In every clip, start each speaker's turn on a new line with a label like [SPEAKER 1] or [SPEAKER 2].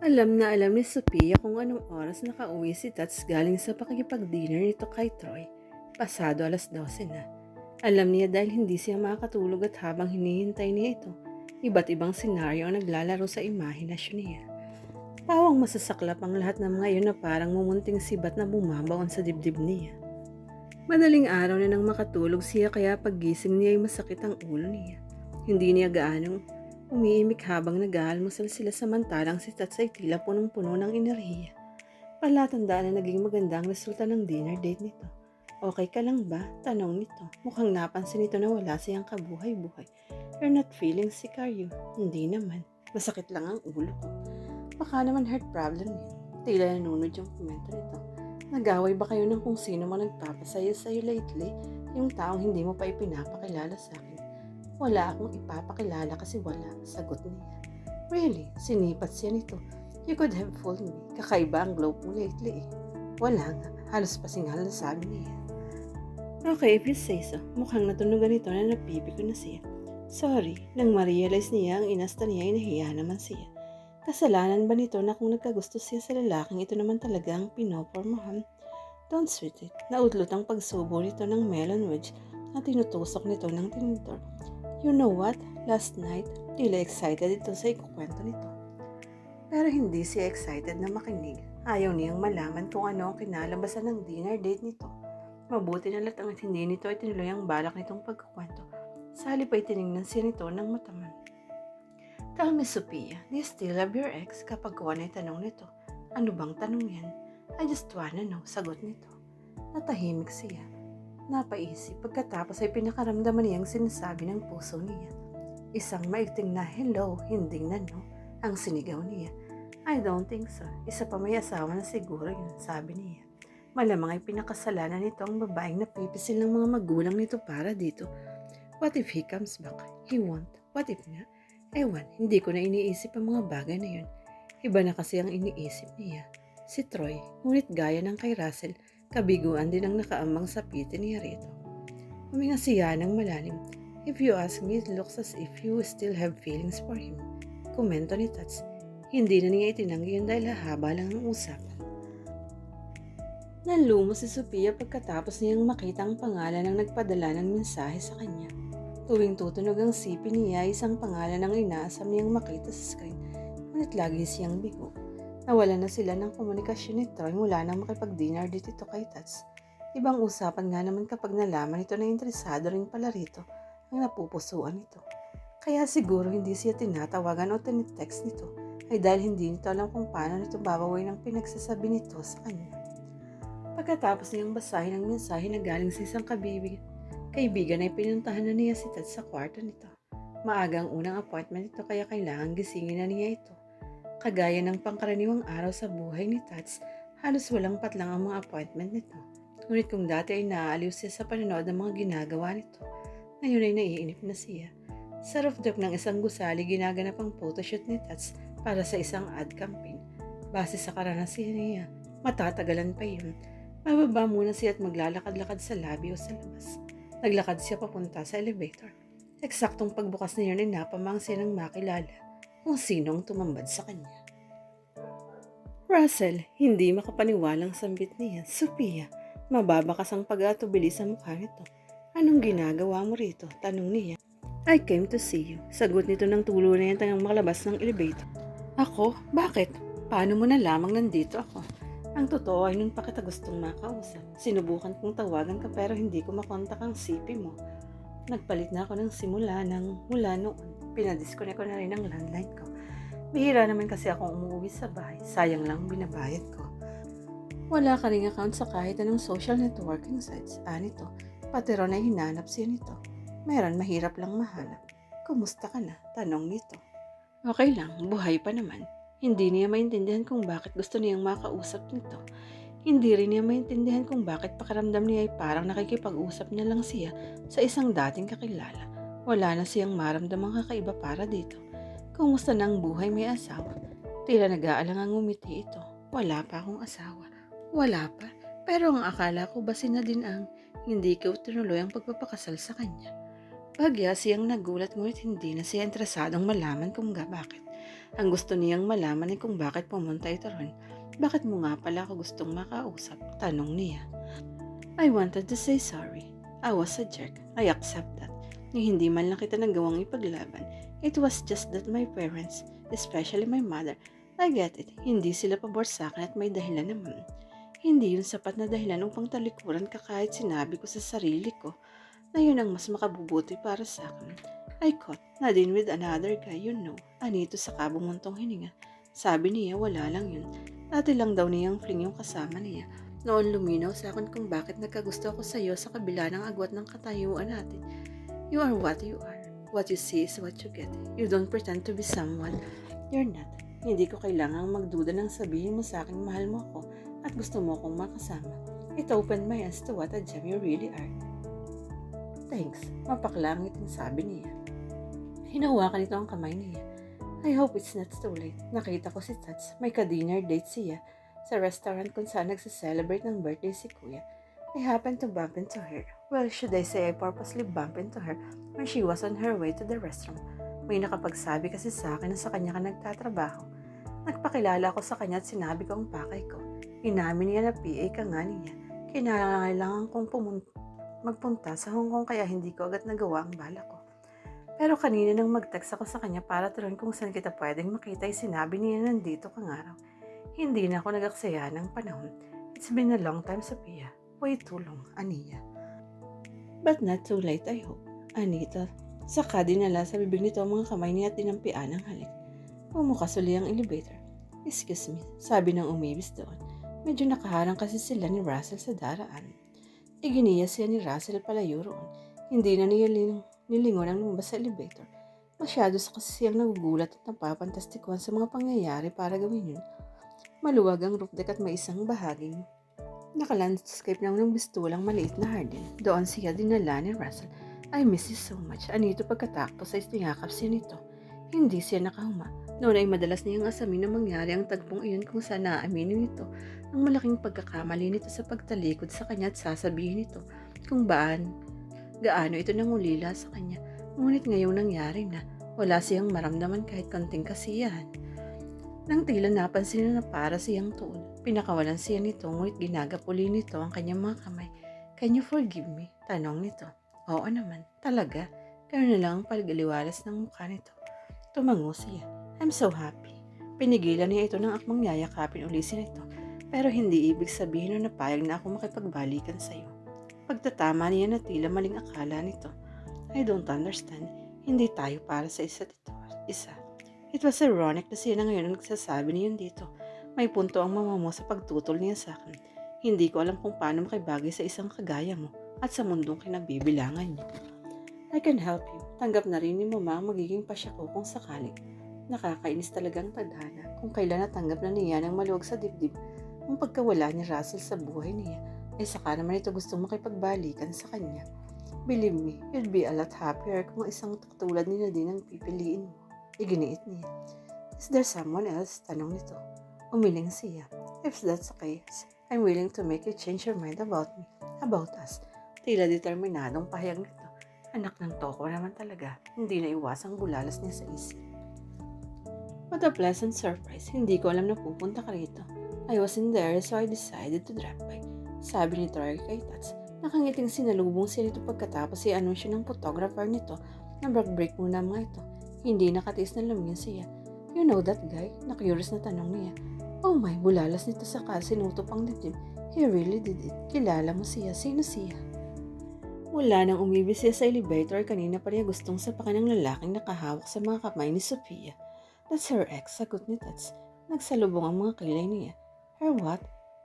[SPEAKER 1] Alam na alam ni Sophia kung anong oras nakauwi si Tats galing sa pakikipag-dinner nito kay Troy. Pasado alas 12 na. Alam niya dahil hindi siya makakatulog at habang hinihintay niya ito, iba't ibang senaryo ang naglalaro sa imahinasyon niya. Pawang masasaklap ang lahat ng mga iyon na parang mumunting sibat na bumabaon sa dibdib niya. Madaling araw na nang makatulog siya kaya paggising niya ay masakit ang ulo niya. Hindi niya gaanong umiimik habang nag-aalmusal sila samantalang si Tats ay tila punong-puno ng enerhiya. Palatandaan na naging maganda ang resulta ng dinner date nito. Okay ka lang ba? Tanong nito. Mukhang napansin nito na wala siyang kabuhay-buhay. You're not feeling sick are you? Hindi naman. Masakit lang ang ulo ko. Baka naman heart problem yun. Tila nanunod yung komento nito. Nag-away ba kayo ng kung sino mo nagpapasaya sa'yo lately? Yung taong hindi mo pa ipinapakilala sa akin. Wala akong ipapakilala kasi wala, sagot niya. Really? Sinipat siya nito. You could have fooled me. Kakaiba ang globe mo lately eh. Wala nga. Halos pasingal na sabi niya. Okay, if you say so. Mukhang natunugan ito na napipiko na siya. Sorry, nang ma-realize niya ang inasta niya ay nahiya naman siya. Kasalanan ba nito na kung nagkagusto siya sa lalaking ito naman talaga ang pinopormahan? Don't sweet it. Naudlot ang pagsubo nito ng melon wedge na tinutusok nito ng tinidor. You know what? Last night, tila excited ito sa ikukwento nito. Pero hindi siya excited na makinig. Ayaw niyang malaman kung ano ang kinalabasan ng dinner date nito. Mabuti na lahat ang hindi nito ay tinuloy ang balak nitong pagkukwento. Sa halip ay tinignan siya nito ng mataman. Tell me, Sophia, do you still love your ex kapag kuha na tanong nito? Ano bang tanong yan? I just wanna know, sagot nito. Natahimik siya. Napaisip pagkatapos ay pinakaramdaman niyang sinasabi ng puso niya. Isang maikting na hello, hindi na no, ang sinigaw niya. I don't think so. Isa pa may asawa na siguro yun, sabi niya. Malamang ay pinakasalanan nito ang babaeng napipisil ng mga magulang nito para dito. What if he comes back? He won't. What if nga? Ewan, hindi ko na iniisip ang mga bagay na yun. Iba na kasi ang iniisip niya. Si Troy, ngunit gaya ng kay Russell, kabiguan din ang nakaambang sa piti niya rito. Huminga siya ng malalim. If you ask me, it looks as if you still have feelings for him. Komento ni Tats. Hindi na niya itinanggi yun dahil haba lang ang usapan. Nanlumo si Sophia pagkatapos niyang makita ang pangalan ng nagpadala ng mensahe sa kanya. Tuwing tutunog ang sipi niya, isang pangalan ang inaasam niyang makita sa screen. Ngunit lagi siyang bigo. Nawala na sila ng komunikasyon ni Troy mula nang makipag-dinner dito kay Tats. Ibang usapan nga naman kapag nalaman nito na interesado rin pala rito ang napupusuan nito. Kaya siguro hindi siya tinatawagan o tinitext nito ay dahil hindi nito alam kung paano nito babaway ng pinagsasabi nito sa kanya. Pagkatapos niyang basahin ang mensahe na galing sa isang kabibig, kaibigan ay pinuntahan na niya si Ted sa kwarto nito. Maaga ang unang appointment nito kaya kailangan gisingin na niya ito. Kagaya ng pangkaraniwang araw sa buhay ni Tats, halos walang patlang ang mga appointment nito. Ngunit kung dati ay naaaliw siya sa panonood ng mga ginagawa nito, ngayon ay naiinip na siya. Sa rooftop ng isang gusali, ginaganap ang photoshoot ni Tats para sa isang ad campaign. Base sa karanasan niya, matatagalan pa yun. Mababa muna siya at maglalakad-lakad sa lobby o sa labas. Naglakad siya papunta sa elevator. Eksaktong pagbukas niya ay napamang siya ng makilala kung sinong tumambad sa kanya. Russell, hindi makapaniwalang sambit niya. Sophia, mababakas ang pag-atubili sa mukha nito. Anong ginagawa mo rito? Tanong niya. I came to see you. Sagot nito ng tulo na yan tangang makalabas ng elevator. Ako? Bakit? Paano mo na lamang nandito ako? Ang totoo ay nun pa kita gustong makausap. Sinubukan kong tawagan ka pero hindi ko makontak ang sipi mo. Nagpalit na ako ng simula ng mula noon. Pinadisconnect ko na rin ang landline ko. Bihira naman kasi akong umuwi sa bahay. Sayang lang binabayad ko. Wala ka ring account sa kahit anong social networking sites. Anito, pati ron ay hinanap siya nito. Meron mahirap lang mahanap. Kumusta ka na? Tanong nito. Okay lang, buhay pa naman. Hindi niya maintindihan kung bakit gusto niyang makausap nito. Hindi rin niya maintindihan kung bakit pakiramdam niya ay parang nakikipag-usap niya lang siya sa isang dating kakilala. Wala na siyang maramdamang kakaiba para dito. Kumusta na ang buhay may asawa? Tila nag-aalangang ngumiti ito. Wala pa akong asawa. Wala pa. Pero ang akala ko basi na din ang hindi ko tinuloy ang pagpapakasal sa kanya. Bagya siyang nagulat ngunit hindi na siya interesadong malaman kung ga bakit. Ang gusto niyang malaman ay kung bakit pumunta ito ron. Bakit mo nga pala ako gustong makausap? Tanong niya. I wanted to say sorry. I was a jerk. I accept that. Ni hindi man lang kita nagawang ipaglaban. It was just that my parents, especially my mother, I get it. Hindi sila pabor sa akin at may dahilan naman. Hindi yun sapat na dahilan upang talikuran ka kahit sinabi ko sa sarili ko na yun ang mas makabubuti para sa akin. I caught na din with another guy, you know. Anito sa kabumuntong hininga. Sabi niya wala lang yun. Dati lang daw niyang fling yung kasama niya. Noon luminaw sa akin kung bakit nagkagusto ako sa iyo sa kabila ng agwat ng katayuan natin. You are what you are. What you see is what you get. You don't pretend to be someone. You're not. Hindi ko kailangang magduda ng sabihin mo sa akin mahal mo ako at gusto mo akong makasama. It opened my eyes to what a gem you really are. Thanks. Mapaklangit ang sabi niya. Hinawakan ito ang kamay niya. I hope it's not too late. Nakita ko si Tats. May ka-dinner date siya sa restaurant kung saan nagsa-celebrate ng birthday si Kuya. I happened to bump into her. Well, should I say I purposely bump into her when she was on her way to the restroom. May nakapagsabi kasi sa akin na sa kanya ka nagtatrabaho. Nagpakilala ako sa kanya at sinabi ko ang pakay ko. Inamin niya na PA ka nga niya. Kinakailangan kong pumun- magpunta sa Hong Kong kaya hindi ko agad nagawa ang bala ko. Pero kanina nang mag-text ako sa kanya para turuan kung saan kita pwedeng makita ay sinabi niya nandito kang araw. Hindi na ako nagaksaya ng panahon. It's been a long time, Sophia. Way too long, Aniya. But not too late, I hope. Anita, saka dinala sa bibig nito ang mga kamay niya at tinampian ng halik. Pumukas uli ang elevator. Excuse me, sabi ng umibis doon. Medyo nakaharang kasi sila ni Russell sa daraan. Iginiya siya ni Russell palayo roon. Hindi na niya ling- nilingon ang lumabas sa elevator. Masyado sa kasi siyang nagugulat at napapantastikuhan sa mga pangyayari para gawin yun. Maluwag ang roof deck at may isang bahaging nakalandscape lang ng bistulang maliit na hardin. Doon siya dinala ni Russell. I miss you so much. Anito pagkatapos ay tinakap siya nito. Hindi siya nakahuma. Noon ay madalas niyang asamin na mangyari ang tagpong iyon kung saan naaminin nito ang malaking pagkakamali nito sa pagtalikod sa kanya at sasabihin nito kung baan gaano ito nangulila sa kanya. Ngunit ngayong nangyari na wala siyang maramdaman kahit konting kasiyahan. Nang tila napansin na para siyang tuon, pinakawalan siya nito ngunit ginagapuli nito ang kanyang mga kamay. Can you forgive me? Tanong nito. Oo naman, talaga. Ganoon na lang ang palgaliwalas ng mukha nito. Tumango siya. I'm so happy. Pinigilan niya ito ng akmang yayakapin uli siya nito. Pero hindi ibig sabihin na napayag na ako makipagbalikan sa iyo. Pagtatama niya na tila maling akala nito. I don't understand. Hindi tayo para sa isa't ito. Isa. It was ironic na siya na ngayon ang nagsasabi niyon dito. May punto ang mama mo sa pagtutol niya sa akin. Hindi ko alam kung paano makibagay sa isang kagaya mo at sa mundong kinabibilangan niyo. I can help you. Tanggap na rin ni mama ang magiging pasya ko kung sakali. Nakakainis talagang tadhana kung kailan natanggap na niya ng maluwag sa dibdib ang pagkawala ni Russell sa buhay niya ay saka naman ito gustong makipagbalikan sa kanya. Believe me, you'd be a lot happier kung isang katulad ni Nadine ang pipiliin mo. Iginiit niya. Is there someone else? Tanong nito. Umiling siya. If that's the case, I'm willing to make you change your mind about me, about us. Tila determinadong pahayag nito. Anak ng toko naman talaga. Hindi na iwasang bulalas niya sa isip. What a pleasant surprise. Hindi ko alam na pupunta ka rito. I wasn't there so I decided to drop by. Sabi ni Troy kay Tats. Nakangiting sinalubong siya nito pagkatapos si anunsyo ng photographer nito na break muna mga ito. Hindi nakatiis na lumingin siya. You know that guy? Nakyuris na tanong niya. Oh my, bulalas nito sa kasinuto pang dibdib. He really did it. Kilala mo siya. Sino siya? Mula nang umibig siya sa elevator, kanina pa niya gustong sapakan ng lalaking nakahawak sa mga kamay ni Sophia. That's her ex, sagot ni Tats. Nagsalubong ang mga kilay niya. Her what?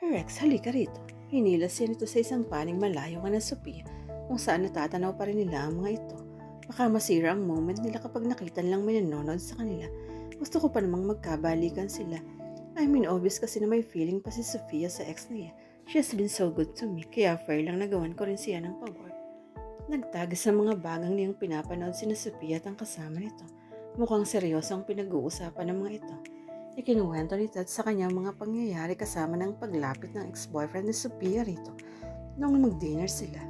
[SPEAKER 1] Her ex, halika rito. Hinilas siya nito sa isang paning malayo ka na Sophia, kung saan natatanaw pa rin nila ang mga ito. Baka masira ang moment nila kapag nakita lang may nanonood sa kanila. Gusto ko pa namang magkabalikan sila. I mean, obvious kasi na may feeling pa si Sophia sa ex niya. She has been so good to me, kaya fair lang nagawan ko rin siya ng pabor. Nagtagis sa mga bagang niyang pinapanood si na Sophia at ang kasama nito. Mukhang seryoso ang pinag-uusapan ng mga ito. Ikinuwento ni Ted sa kanyang mga pangyayari kasama ng paglapit ng ex-boyfriend ni Sophia rito noong mag-dinner sila.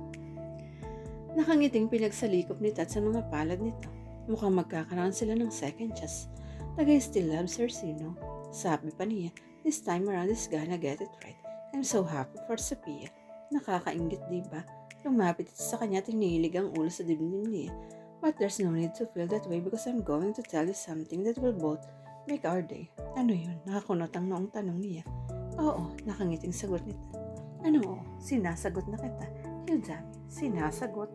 [SPEAKER 1] Nakangiting pinagsalikop ni Ted sa mga palad nito. Mukhang magkakaroon sila ng second chance. Tagay still loves her sino. Sabi pa niya, this time around is gonna get it right. I'm so happy for Sophia. Nakakaingit, di ba? Lumapit sa kanya at hinihilig ang ulo sa dibdib niya. But there's no need to feel that way because I'm going to tell you something that will both make our day. Ano yun? Nakakunot ang noong tanong niya. Oo, nakangiting sagot nito. Ano oo? Sinasagot na kita. Hildami, sinasagot.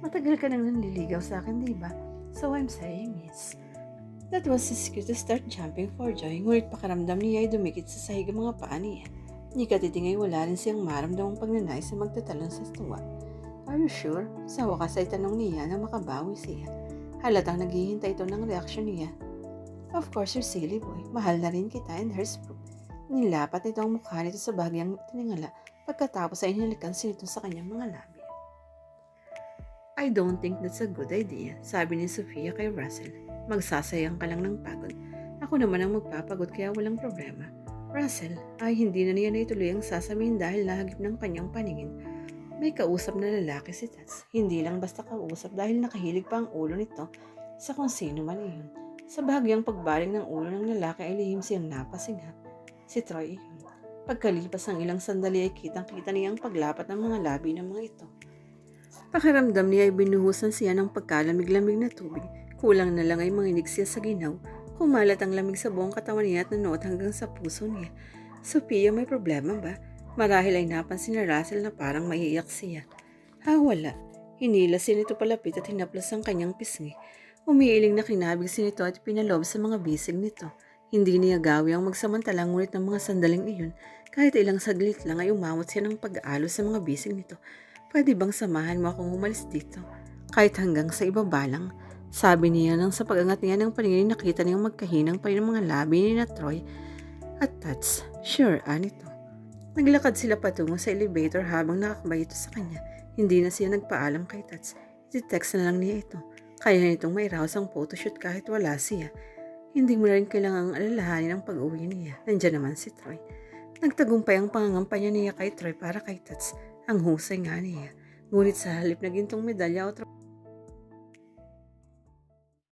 [SPEAKER 1] Matagal ka nang nanliligaw sa akin, di ba? So I'm saying is, that was his cue to start jumping for joy. Ngunit pakaramdam niya ay dumikit sa sahig ang mga paa niya. Ni katitingay wala rin siyang maramdamang pagnanais na magtatalon sa tuwa. Are you sure? Sa wakas ay tanong niya na makabawi siya. Halatang naghihintay ito ng reaksyon niya. Of course, you're silly boy. Mahal na rin kita and here's proof. Nilapat nito ang mukha nito sa bagyang tiningala pagkatapos ay inalikan siya nito sa kanyang mga labi. I don't think that's a good idea, sabi ni Sofia kay Russell. Magsasayang ka lang ng pagod. Ako naman ang magpapagod kaya walang problema. Russell, ay hindi na niya naituloy ang sasabihin dahil nahagip ng kanyang paningin. May kausap na lalaki si Tats. Hindi lang basta kausap dahil nakahilig pa ang ulo nito sa kung sino man iyon. Sa bahagyang pagbaling ng ulo ng lalaki ay lihim siyang napasinghap. Si Troy. Pagkalipas ng ilang sandali ay kitang-kita niya ang paglapat ng mga labi ng mga ito. Pakiramdam niya ay binuhusan siya ng pagkalamig-lamig na tubig. Kulang na lang ay manginig siya sa ginaw. Kumalat ang lamig sa buong katawan niya at nanuot hanggang sa puso niya. Sophia, may problema ba? Marahil ay napansin ni Russell na parang maiiyak siya. Ha, wala. Hinila siya nito palapit at hinaplas ang kanyang pisngi. Umiiling na kinabig si nito at pinalob sa mga bisig nito. Hindi niya gawi ang magsamantalang ngunit ng mga sandaling iyon. Kahit ilang saglit lang ay umawat siya ng pag-aalos sa mga bisig nito. Pwede bang samahan mo akong umalis dito? Kahit hanggang sa ibaba lang. Sabi niya nang sa pag-angat niya ng paningin nakita niyang magkahinang pa ang mga labi ni na Troy at Tats. Sure, anito. Naglakad sila patungo sa elevator habang nakakabay ito sa kanya. Hindi na siya nagpaalam kay Tats. I-text na lang niya ito. Kaya nitong may raos ang photoshoot kahit wala siya. Hindi mo na rin kailangang alalahanin ang pag-uwi niya. Nandiyan naman si Troy. Nagtagumpay ang pangangampanya niya kay Troy para kay Tats. Ang husay nga niya. Ngunit sa halip na gintong medalya o